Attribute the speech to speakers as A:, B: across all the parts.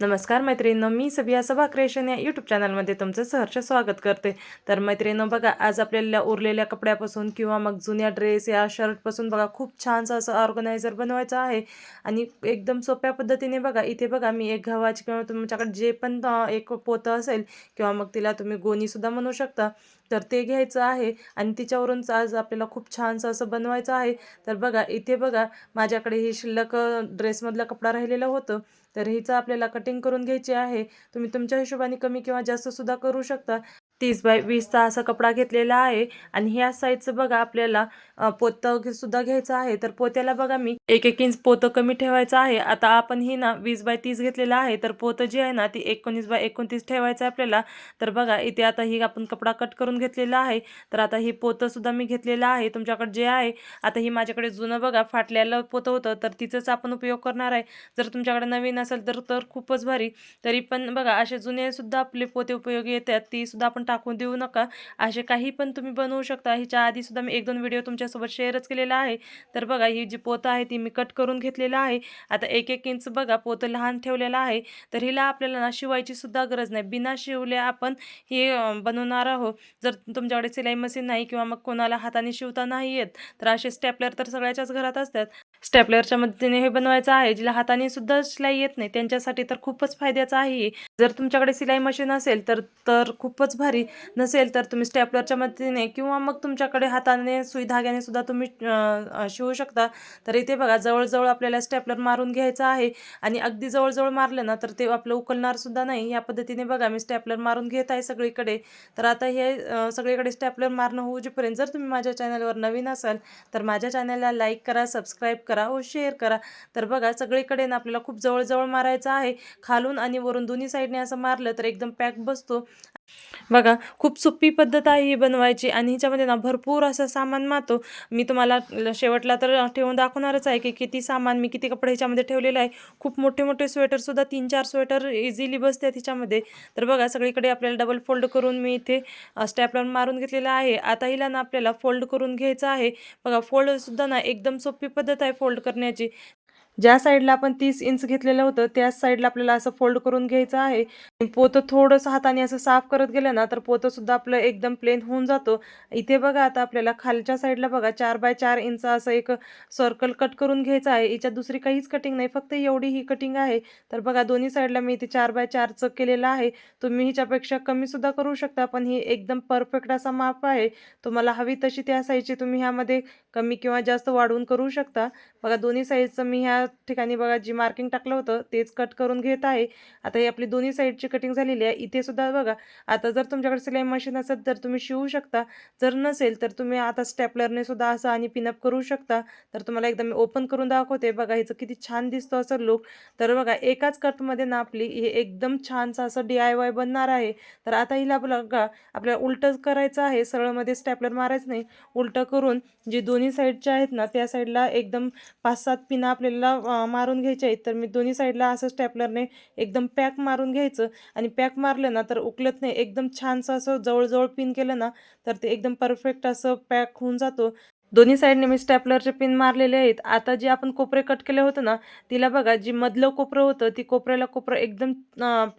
A: नमस्कार मैत्रिणींनो मी सभिया सभा क्रिएशन या यूट्यूब चॅनलमध्ये तुमचं सहर्ष स्वागत करते. तर मैत्रिणींनो बघा आज आपल्याला उरलेल्या कपड्यापासून किंवा मग जुन्या ड्रेस या शर्टपासून बघा खूप छानसं असं ऑर्गनायझर बनवायचं आहे. आणि एकदम सोप्या पद्धतीने बघा इथे बघा मी एक गव्हाची किंवा तुमच्याकडे जे पण एक पोतं असेल किंवा मग तिला तुम्ही गोणीसुद्धा म्हणू शकता तर ते घ्यायचं आहे. आणि तिच्यावरून आज आपल्याला खूप छानसं असं बनवायचं आहे. तर बघा इथे बघा माझ्याकडे हे शिल्लक ड्रेसमधला कपडा राहिलेलं होतं. तर हिचं आपल्याला कटिंग करून घ्यायची आहे. तुम्ही तुमच्या हिशोबाने कमी किंवा जास्त सुद्धा करू शकता. तीस बाय वीसचा असा कपडा घेतलेला आहे. आणि ह्या साईजचं बघा आपल्याला पोतं सुद्धा घ्यायचं आहे. तर पोत्याला बघा मी एक एक इंच पोतं कमी ठेवायचं आहे. आता आपण ही ना वीस बाय तीस घेतलेलं आहे. तर पोतं जी आहे ना ती एकोणीस बाय एकोणतीस ठेवायचं आहे आपल्याला. तर बघा इथे आता ही आपण कपडा कट करून घेतलेला आहे. तर आता ही पोतंसुद्धा मी घेतलेलं आहे. तुमच्याकडे जे आहे आता ही माझ्याकडे जुनं बघा फाटलेलं पोतं होतं. तर तिचंच आपण उपयोग करणार आहे. जर तुमच्याकडे नवीन असेल तर तर खूपच भारी. तरी पण बघा असे जुने सुद्धा आपले पोते उपयोगी येतात. ती सुद्धा आपण टाकून देऊ नका. असे काही पण तुम्ही बनवू शकता. ह्याच्या आधीसुद्धा मी एक दोन व्हिडिओ तुमच्यासोबत शेअरच केलेला आहे. तर बघा ही जी पोतं आहे ती मी कट करून घेतलेलं आहे. आता एक एक इंच बघा पोतं लहान ठेवलेलं आहे. तर हिला आपल्याला ना शिवायची सुद्धा गरज नाही. बिना शिवल्या आपण हे बनवणार आहोत. जर तुमच्याकडे सिलाई मशीन नाही किंवा मग कोणाला हाताने शिवता नाही येत तर असे स्टॅपलर तर सगळ्याच्याच घरात असतात. स्टेपलरच्या मदतीने हे बनवायचं आहे. जिला हाताने सुद्धा शिलाई येत नाही. त्यांच्यासाठी तर खूपच फायद्याचं आहे. जर तुमच्याकडे सिलाई मशीन असेल तर तर खूपच भारी नसेल तर तुम्ही स्टेपलरच्या मदतीने किंवा मग तुमच्याकडे हाताने सुई धाग्याने सुद्धा तुम्ही शिवू शकता. तर इथे बघा जवळजवळ आपल्याला स्टेपलर मारून घ्यायचं आहे. आणि अगदी जवळजवळ मारलं ना तर ते आपलं उकलणार सुद्धा नाही. या पद्धतीने बघा मी स्टेपलर मारून घेत आहे सगळीकडे. तर आता हे सगळीकडे स्टेपलर मारणं होऊ होऊपर्यंत जर तुम्ही माझ्या चॅनलवर नवीन असाल तर माझ्या चॅनलला लाईक करा सबस्क्राईब करा. व शेअर हो, करा. तर बघा सगळीकडे ना आपल्याला खूप जवळजवळ मारायचं आहे. खालून आणि वरून दोन्ही साईडने असं मारलं तर एकदम पॅक बसतो. बघा खूप सोपी पद्धत आहे ही बनवायची आणि हिच्यामध्ये ना भरपूर असं सामान मातो. मी तुम्हाला ल- शेवटला तर ठेवून दाखवणारच आहे की किती सामान मी किती कपडे ह्याच्यामध्ये ठेवलेले आहे. खूप मोठे मोठे स्वेटरसुद्धा तीन चार स्वेटर इझिली बसतात हिच्यामध्ये. तर बघा सगळीकडे आपल्याला डबल फोल्ड करून मी इथे स्टॅपलर मारून घेतलेला आहे. आता हिला ना आपल्याला फोल्ड करून घ्यायचं आहे. बघा फोल्डसुद्धा ना एकदम सोपी पद्धत आहे फोल्ड करण्याची. ज्या साईडला आपण तीस इंच घेतलेलं होतं त्याच साईडला आपल्याला असं फोल्ड करून घ्यायचं आहे. पोतं थोडंसं हाताने असं साफ करत गेलं ना तर पोतं सुद्धा आपलं एकदम प्लेन होऊन जातो. इथे बघा आता आपल्याला खालच्या साईडला बघा चार बाय चार इंच असं एक सर्कल कट करून घ्यायचं आहे. याच्यात दुसरी काहीच कटिंग नाही फक्त एवढी ही कटिंग आहे. तर बघा दोन्ही साईडला मी इथे चार बाय चारचं केलेलं आहे. तुम्ही हिच्यापेक्षा कमीसुद्धा करू शकता पण ही एकदम परफेक्ट असा माप आहे. तुम्हाला हवी तशी त्या साईजची तुम्ही ह्यामध्ये कमी किंवा जास्त वाढवून करू शकता. बघा दोन्ही साईडचं मी ह्या ठिकाणी बघा जी मार्किंग टाकलं होतं तेच कट करून घेत आहे. आता ही आपली दोन्ही साईडची कटिंग झालेली आहे. इथे सुद्धा बघा आता जर तुमच्याकडे सिलाई मशीन असेल तर तुम्ही शिवू शकता. जर नसेल तर तुम्ही आता स्टॅपलरने सुद्धा असं आणि पिनअप करू शकता. तर तुम्हाला एकदा मी ओपन करून दाखवते. बघा हिचं किती छान दिसतो असं लुक तर बघा एकाच कटमध्ये ना आपली हे एकदम छानसं असं डी आय वाय बनणार आहे. तर आता हिला बघा आपल्याला उलटं करायचं आहे. सरळमध्ये स्टॅपलर मारायचं नाही. उलटं करून जी दोन्ही दोन्ही साईडच्या आहेत ना त्या साईडला एकदम पाच सात पिना आपल्याला मारून घ्यायच्या आहेत. तर मी दोन्ही साईडला असं स्टॅपलरने एकदम पॅक मारून घ्यायचं. आणि पॅक मारलं ना तर उकलत नाही. एकदम छानसं असं जवळजवळ पिन केलं ना तर ते एकदम परफेक्ट असं पॅक होऊन जातो. दोन्ही साईडने मी स्टॅपलरचे पिन मारलेले आहेत. आता जे आपण कोपरे कट केले होतं ना तिला बघा जी मधलं कोपरं होतं ती कोपऱ्याला कोपरं एकदम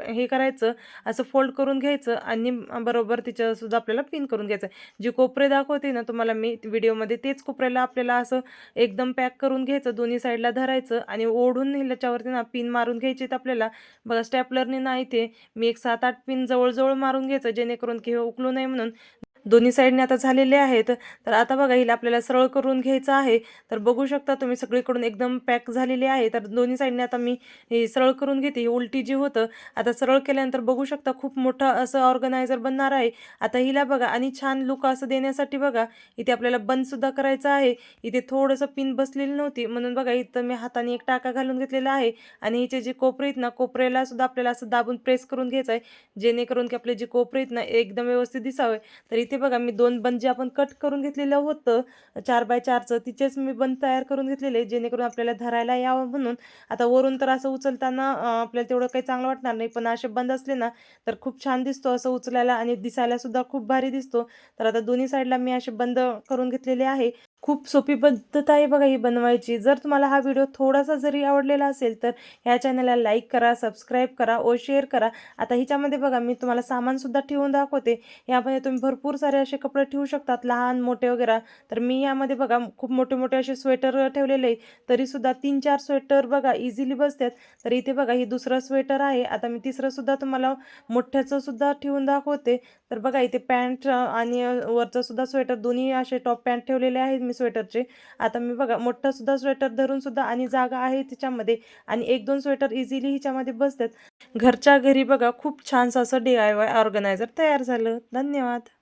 A: हे करायचं असं फोल्ड करून घ्यायचं आणि बरोबर तिच्यासुद्धा आपल्याला पिन करून घ्यायचं. जे कोपरे दाखवते ना तुम्हाला मी व्हिडिओमध्ये तेच कोपऱ्याला आपल्याला असं एकदम पॅक करून घ्यायचं दोन्ही साईडला धरायचं आणि ओढून ह्याच्यावरती ना पिन मारून घ्यायचे आपल्याला. बघा स्टॅपलरने नाही ते मी एक सात आठ पिन जवळजवळ मारून घ्यायचं जेणेकरून की हे उकलू नये म्हणून. दोन्ही साईडने आता झालेले आहेत. तर आता बघा हिला आपल्याला सरळ करून घ्यायचं आहे. तर बघू शकता तुम्ही सगळीकडून एकदम पॅक झालेले आहे. तर दोन्ही साईडने आता मी हे सरळ करून घेते. ही उलटी जी होतं आता सरळ केल्यानंतर बघू शकता खूप मोठं असं ऑर्गनायझर बनणार आहे. आता हिला बघा आणि छान लुक असं देण्यासाठी बघा इथे आपल्याला बंदसुद्धा करायचं आहे. इथे थोडंसं पिन बसलेली नव्हती. म्हणून बघा इथं मी हाताने एक टाका घालून घेतलेला आहे. आणि हिचे जे कोपरे आहेत ना कोपऱ्याला सुद्धा आपल्याला असं दाबून प्रेस करून घ्यायचं आहे. जेणेकरून की आपले जे कोपरे आहेत ना एकदम व्यवस्थित दिसावे. तर इथे म्हणजे बघा मी दोन बन जे आपण कट करून घेतलेलं होतं चार बाय चारचं तिचेच मी बंद तयार करून घेतलेले जेणेकरून आपल्याला धरायला यावं म्हणून. आता वरून तर असं उचलताना आपल्याला तेवढं काही चांगलं वाटणार नाही पण असे बंद असले ना तर खूप छान दिसतो असं उचलायला आणि दिसायला सुद्धा खूप भारी दिसतो. तर आता दोन्ही साईडला मी असे बंद करून घेतलेले आहे. खूप सोपी पद्धत आहे बघा ही बनवायची. जर तुम्हाला हा व्हिडिओ थोडासा जरी आवडलेला असेल तर ह्या चॅनलला लाईक करा सबस्क्राईब करा व शेअर करा. आता हिच्यामध्ये बघा मी तुम्हाला सामानसुद्धा ठेवून दाखवते. यामध्ये तुम्ही भरपूर सारे असे कपडे ठेवू शकतात लहान मोठे वगैरे. तर मी यामध्ये बघा खूप मोठे मोठे असे स्वेटर ठेवलेले आहे तरीसुद्धा तीन चार स्वेटर बघा इझिली बसतात. तर इथे बघा ही दुसरं स्वेटर आहे. आता मी तिसरंसुद्धा तुम्हाला मोठ्याचं सुद्धा ठेवून दाखवते. तर बघा इथे पॅन्ट आणि वरचं सुद्धा स्वेटर दोन्ही असे टॉप पॅन्ट ठेवलेले आहेत. मी स्वेटरचे आता मी बघा मोठं सुद्धा स्वेटर धरून सुद्धा आणि जागा आहे तिच्यामध्ये आणि एक दोन स्वेटर इझिली हिच्यामध्ये बसतात. घरच्या घरी बघा खूप छानसं असं डी आय वाय ऑर्गनायझर तयार झालं. धन्यवाद.